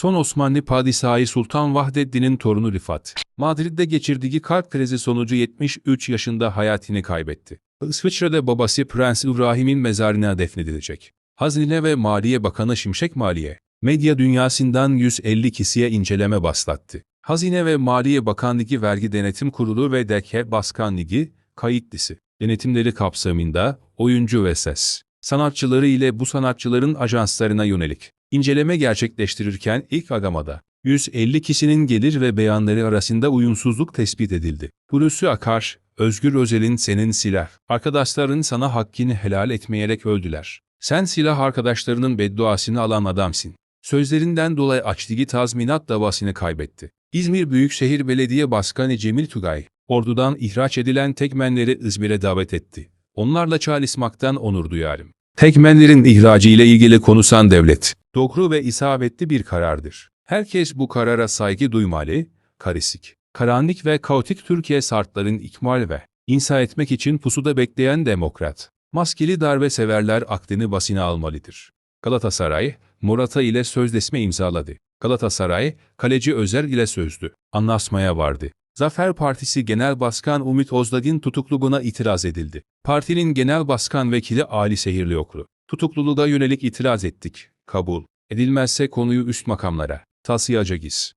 Son Osmanlı Padişahı Sultan Vahdettin'in torunu Rifat, Madrid'de geçirdiği kalp krizi sonucu 73 yaşında hayatını kaybetti. İsviçre'de babası Prens İbrahim'in mezarına defnedilecek. Hazine ve Maliye Bakanı Şimşek Maliye, medya dünyasından 150 kişiye inceleme başlattı. Hazine ve Maliye Bakanlığı Vergi Denetim Kurulu ve DK Başkanlığı, kayıtlısı. Denetimleri kapsamında oyuncu ve ses sanatçıları ile bu sanatçıların ajanslarına yönelik inceleme gerçekleştirirken ilk agamada 150 kişinin gelir ve beyanları arasında uyumsuzluk tespit edildi. Hulusi Akar, Özgür Özel'in senin silah, arkadaşların sana hakkını helal etmeyerek öldüler. Sen silah arkadaşlarının bedduasını alan adamsın. Sözlerinden dolayı açtığı tazminat davasını kaybetti. İzmir Büyükşehir Belediye Başkanı Cemil Tugay, ordudan ihraç edilen tekmenleri İzmir'e davet etti. Onlarla çalışmaktan onur duyarım. Tekmenlerin ihracı ile ilgili konuşan devlet, doğru ve isabetli bir karardır. Herkes bu karara saygı duymalı, karışık, karanlık ve kaotik Türkiye şartların ikmal ve insa etmek için pusuda bekleyen demokrat, maskeli darbe severler aklını basına almalıdır. Galatasaray, Morata ile sözleşme imzaladı. Galatasaray, kaleci Özer ile sözlü. Anlaşmaya vardı. Zafer Partisi Genel Başkan Umut Özdağ'ın tutukluluğuna itiraz edildi. Partinin Genel Başkan Vekili Ali Sehirlioklu. Tutukluluğa yönelik itiraz ettik. Kabul edilmezse konuyu üst makamlara taşıyacağız.